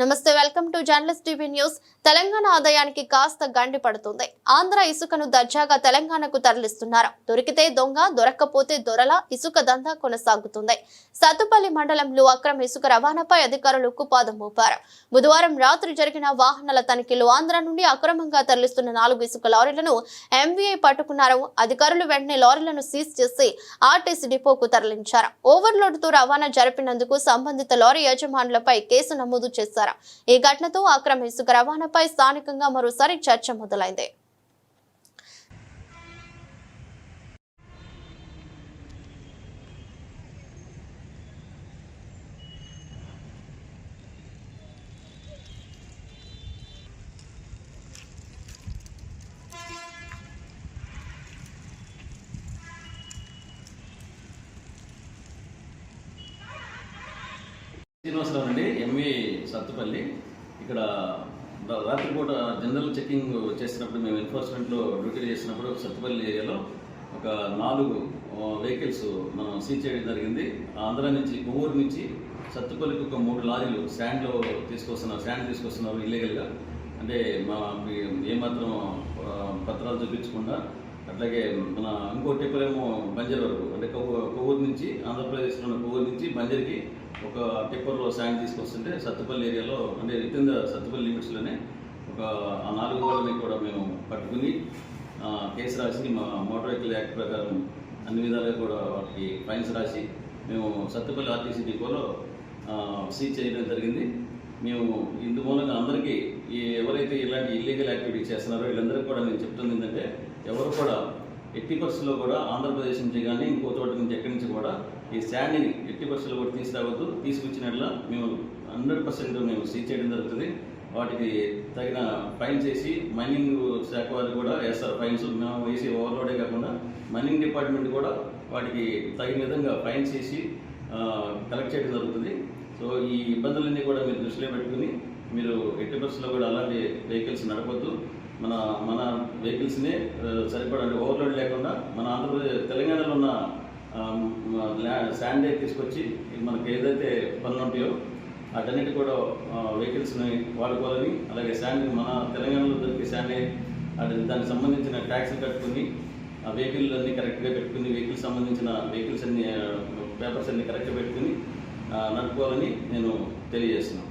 Namaste welcome to journalist TV news. Telangana ఆదాయానికి కాస్త గండి పడుతుంది. ఆంధ్ర ఇసుకను దర్జాగా తెలంగాణకు తరలిస్తున్నారు. దొరికితే దొంగ దొరక్కపోతే దొరల ఇసుక దందా కొనసాగుతుంది. సత్తుపల్లి మండలంలో అక్రమ ఇసుక రవాణాపై అధికారులు ఉక్కుపాదం మోపారు. బుధవారం రాత్రి జరిగిన వాహనాల తనిఖీలు ఆంధ్ర నుండి అక్రమంగా తరలిస్తున్న నాలుగు ఇసుక లారీలను ఎంవీఐ పట్టుకున్నారు. అధికారులు వెంటనే లారీలను సీజ్ చేసి ఆర్టీసీ డిపోకు తరలించారు. ఓవర్లోడ్తో రవాణా జరిపినందుకు సంబంధిత లారీ యజమానులపై కేసు నమోదు చేశారు. ఈ ఘటనతో అక్రమ ఇసుక రవాణాపై స్థానికంగా మరోసారి చర్చ మొదలైంది. శ్రీనివాసరావు అండి ఎంఏ సత్తుపల్లి. ఇక్కడ రాత్రిపూట జనరల్ చెకింగ్ చేసినప్పుడు మేము ఎన్ఫోర్స్మెంట్లో డ్యూటీ చేసినప్పుడు సత్తుపల్లి ఏరియాలో ఒక నాలుగు వెహికల్స్ మనం సీజ్ చేయడం జరిగింది. ఆంధ్ర నుంచి కొవ్వూరు నుంచి సత్తుపల్లికి ఒక మూడు లారీలు శాండ్లో తీసుకొస్తున్నారు శాండ్ తీసుకొస్తున్నారు ఇల్లీగల్గా అంటే మా ఏమాత్రం పత్రాలు చూపించకుండా అట్లాగే మన ఇంకో టిప్పర్ ఏమో బంజర్ వరకు అంటే కొవ్వూ కొవ్వూరు నుంచి ఆంధ్రప్రదేశ్లో ఉన్న కొవ్వూరు నుంచి బంజర్కి ఒక టిప్పర్లో శాండ్ తీసుకొస్తుంటే సత్తుపల్లి ఏరియాలో అంటే కింద సత్తుపల్లి లిమిట్స్లోనే ఒక ఆ నాలుగు వాళ్ళని కూడా మేము పట్టుకుని కేసు రాసి మా మోటార్ వెహికల్ యాక్ట్ ప్రకారం అన్ని విధాలుగా కూడా వాటికి ఫైన్స్ రాసి మేము సత్తుపల్లి ఆర్టీసీ డిపోలో సీజ్ చేయడం జరిగింది. మేము ఇందు మూలంగా అందరికీ ఎవరైతే ఇలాంటి ఇల్లీగల్ యాక్టివిటీ చేస్తున్నారో వీళ్ళందరికీ కూడా నేను చెప్తుంది ఏంటంటే ఎవరు కూడా ఎట్టి పరిస్థితుల్లో కూడా ఆంధ్రప్రదేశ్ నుంచి కానీ ఇంకో చోట నుంచి ఎక్కడి నుంచి కూడా ఈ శాండ్ని ఎట్టి పరిస్థితుల్లో కూడా తీసుకురావద్దు. తీసుకొచ్చినట్ల మేము హండ్రెడ్ పర్సెంట్ మేము సీజ్ చేయడం జరుగుతుంది. వాటికి తగిన ఫైన్ చేసి మైనింగ్ శాఖ వారు కూడా వేస్తారు ఫైన్స్. మేము వేసి ఓవర్లోడే కాకుండా మైనింగ్ డిపార్ట్మెంట్ కూడా వాటికి తగిన విధంగా ఫైన్ చేసి కలెక్ట్ చేయడం జరుగుతుంది. సో ఈ ఇబ్బందులన్నీ కూడా మీరు దృష్టిలో పెట్టుకుని మీరు ఎట్టి బస్సులో కూడా అలాంటి వెహికల్స్ నడపొద్దు. మన మన వెహికల్స్ని సరిపడా ఓవర్లోడ్ లేకుండా మన ఆంధ్రప్రదేశ్ తెలంగాణలో ఉన్న శాండే తీసుకొచ్చి మనకి ఏదైతే పనులు ఉంటాయో అటన్నిటి కూడా వెహికల్స్ని వాడుకోవాలని అలాగే శాండ్ మన తెలంగాణలో దొరికే శాండే అది దానికి సంబంధించిన ట్యాక్స్ కట్టుకుని ఆ వెహికల్ అన్ని కరెక్ట్గా పెట్టుకుని వెహికల్ సంబంధించిన వెహికల్స్ అన్ని పేపర్స్ అన్ని కరెక్ట్గా పెట్టుకుని నడుపుకోవాలని నేను తెలియజేస్తున్నాను.